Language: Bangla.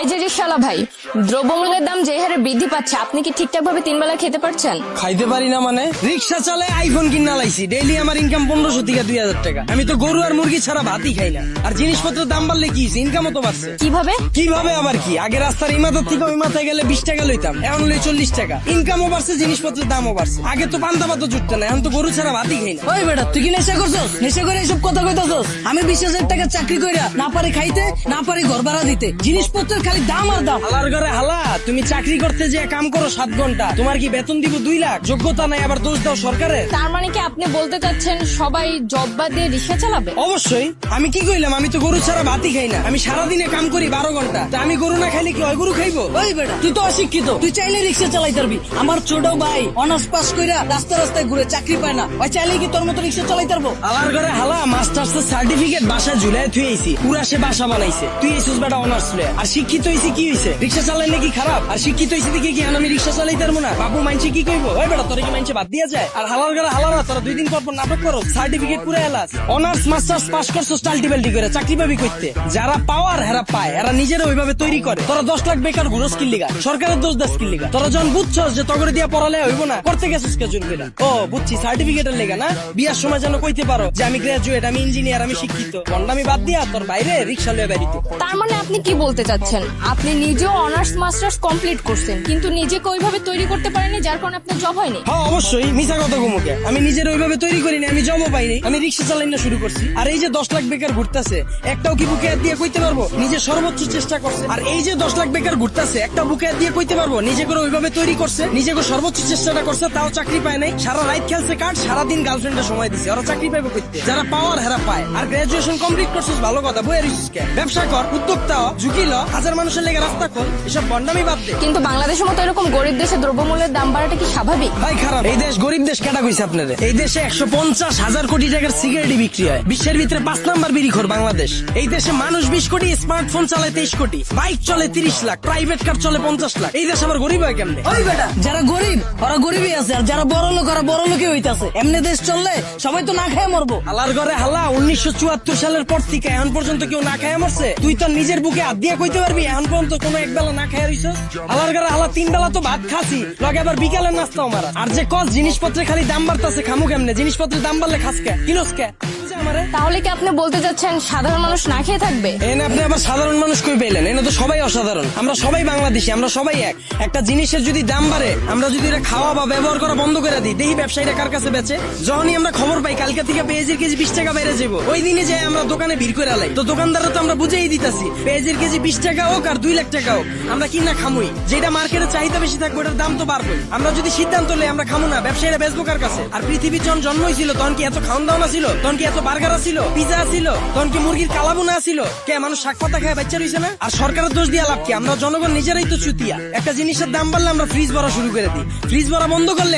এই যে রিক্সাওয়ালা ভাই দ্রব্যমূল্যের দাম যে হারে বৃদ্ধি পাচ্ছে আপনি কি ঠিকঠাক ভাবে তিন বেলা খেতে পারছেন? খাইতে পারি না মানে? রিক্সা চালায় আইফোন কিনা লাইছি ডেইলি আমার ইনকাম পনেরোশো থেকে দুই হাজার টাকা। আমি তো গরু আর মুরগি ছাড়া ভাতই খাই না। আর জিনিসপত্রের দাম বাড়লে কি ইনকামও তো বাড়ছে। কীভাবে? কীভাবে আবার কি? আগে রাস্তার ইমাদত থেকে ওই মাথায় গেলে বিশ টাকা লইতাম এখন লই চল্লিশ টাকা। ইনকামও বাড়ছে জিনিসপত্রের দামও বাড়ছে। আগে তো পান্তা পাতা জুটতে না এখন তো গরু ছাড়া ভাতই খাই না। ওই বেটা তুই কি নেশা করছস? নেশা করে এইসব কথা কইতাছস? আমি বিশ হাজার টাকা চাকরি কইরা না পারি খাইতে না পারি ঘর ভাড়া দিতে জিনিসপত্রের খালি দাম আর দাম। হালার ঘরে হালা তুমি চাকরি করতে যে কাম করো সাত ঘণ্টা তোমার কি বেতন দিব দুই লাখ? যোগ্যতা নাই আবার দোষ দাও সরকারের? তার মানে কি আপনি বলতে চাচ্ছেন সবাই জব বাদ দিয়ে রিক্সা চালাবে? অবশ্যই। আমি কি কইলাম আমি তো গরু ছাড়া ভাতই খাই না। আমি সারাদিনে কাম করি বারো ঘণ্টা। তা আমি গরু না খাইলে কি হয় গরু খাইবো? ওই বেটা। তুই তো অশিক্ষিত। তুই চাইলে রিক্সা চালাই পারবি। আমার ছোট ভাই অনার্স পাস কইরা রাস্তা রাস্তায় ঘুরে চাকরি পায় না। ওই চাইলে কি তোর মতো রিক্সা চালাই পারব? হালার ঘরে হালা মাস্টার্স সার্টিফিকেট বাসায় ঝুলাই থুই আইছি। পুরা সে বাসা বানাইছে। তুই এসুস বেটা অনার্স লয়ে আর শিক্ষিত হইছি কি হইছে? রিক্সা চালাইলে কি খারাপ? আর শিক্ষিত দেখি কি আমি রিক্সা চালাই না? বাবু কি বেটা, তোর কি মানছে বাদ দিয়া যায়? আর হালার ঘরে হালারা, তোরা দুই দিন পর নাটক করো। সার্টিফিকেট পুরা এলাস অনার্স, মাস্টার্স পাস করছ করে, চাকরি পাবি করতে যারা পাওয়ার, হেরা পায়। এরা নিজেরা ওইভাবে তৈরি করে। তোরা দশ লাখ বেকার ঘুরো স্কিল লিগা। সরকারের দোষ দা স্কিল লিগা। তোরা যখন যে তগরে দিয়া পড়ালে হইব না, করতে গেছিস ও, বুঝছি, সার্টিফিকেটের লেগা না? বিয়ার সময় যেন কইতে পারো যে আমি গ্রাজুয়েট আমি ইঞ্জিনিয়ার আমি শিক্ষিত। বন্ডামি বাদ দিয়া তোর বাইরে রিক্সা লয়ে তার মানে আপনি কি বলতে চাচ্ছেন? আপনি নিজেও অনার্স মাস্টার্স কমপ্লিট করছেন, কিন্তু নিজেকে ওইভাবে তৈরি করতে পারেননি যার কারণে আপনার জব হয়নি? হ্যাঁ অবশ্যই মিশা কথা ঘুমুকে আমি নিজের ওইভাবে তৈরি করিনি, আমি জমও পাইনি। আমি রিক্সা চালাই না শুরু করছি। আর এই যে দশ লাখ বেকার ঘুরতেছে, একটাও কি বুকে দিয়ে কইতে পারব? নিজে সর্বোচ্চ চেষ্টা করছে। আর এই যে দশ লাখ বেকার ঘুরতেছে একটা বুকে দিয়ে কইতে পারব? নিজে করে ওইভাবে তৈরি করছে নিজে করে সর্বোচ্চ চেষ্টাটা করছে, তাও চাকরি পায় নাই। সারা রাত খেলছে কাঠ, সারাদিন গার্লফ্রেন্ডের সময় দিছে। ওরা চাকরি পাইবে করতে যারা পাওয়ার হেরা পায়। আর গ্রাজুয়েশন কমপ্লিট করছিস, ভালো কথা বইয়ের ব্যবসা কর, উদ্যোক্তা ঝুঁকি ল, হাজার মানুষের লেগে রাস্তা খোল এসব বন্ডামি বাদ দে। কিন্তু বাংলাদেশের মতো এরকম গরিব দেশে দ্রব্যমূল্যের দাম বাড়াটা কি স্বাভাবিক? ভাই খারাপ। এই দেশ গরিব দেশ কেটা কইছে আপনাদের এই দেশে একশো পঞ্চাশ হাজার কোটি টাকার সিগারেটই বিক্রি হয়। বিশ্বের ভিতরে পাঁচ নাম্বার বিড়িখোর বাংলাদেশ। এই দেশে মানুষ বিশ কোটি স্মার্টফোন চালায় তেইশ কোটি বাইক চলে তিরিশ লাখ প্রাইভেট কার চলে পঞ্চাশ লাখ। এই দেশ আবার গরিব হয় কেমনে? ওই বেটা যারা গরিব ওরা গরিবই আছে আর যারা বড় লোক ওরা বড় লোকই হইতাছে। এমনি দেশ চললে সবাই তো না খেয়ে মরবো। হালার ঘরে হালা উনিশশো চুয়াত্তর সালের পর থেকে এখন পর্যন্ত কেউ না খায় মরছে। তুই তো নিজের বুকে হাত দিয়ে কইতে পারবি এক বেলা তিন ভাত যে কস জিনিসপত্রে খালি দাম বাড়তাছে, খামু কেমনে? জিনিসপত্রের দাম বাড়লে খাস কে? কিনোস কে? আমারে? তাহলে কি আপনি বলতে চাচ্ছেন সাধারণ মানুষ না খেয়ে থাকবে? এনে আপনি আবার সাধারণ মানুষ কই পেলেন? এনে তো সবাই অসাধারণ। আমরা সবাই বাংলাদেশি আমরা সবাই এক। একটা জিনিসের যদি দাম বাড়ে আমরা যদি এটা খাওয়া বা ব্যবহার করা বন্ধ করে দিই দেখি ব্যবসায়ীরা কার কাছে বেচে। যখনই আমরা খবর পাই কালকে থেকে পেঁয়াজের কেজি বিশ টাকা বেড়ে যাব ওই দিনে যাই আমরা দোকানে ভিড় করে আলাই তো দোকানদাররা তো আমরা বুঝেই দিতেছি পেঁয়াজের কেজি বিশ টাকা হোক আর দুই লাখ টাকা হোক আমরা কিনা খামুই। যেটা মার্কেটে চাহিদা বেশি থাকবে ওটার দাম তো বাড়বে আমরা যদি সিদ্ধান্ত লই আমরা খামু না ব্যবসায়ীরা বেচবো কার কাছে? আর পৃথিবীর যখন জন্ম হয়েছিল তখন কি এত খাওয়ান দাওয়া ছিল? তখন কি এত বার্গার ছিল পিজা ছিল তখন কি মুরগির কালাবুনা ছিল কে, মানুষ শাক পাতা খায়, বাচ্চা রয়েছে না? আর সরকারের দোষ দিয়ে লাভ কি? আমরা জনগণ নিজেরাই তো চুতিয়া। একটা জিনিসের দাম বাড়লে আমরা ফ্রিজ ভরা শুরু করে দিই। ফ্রিজ ভরা বন্ধ করলে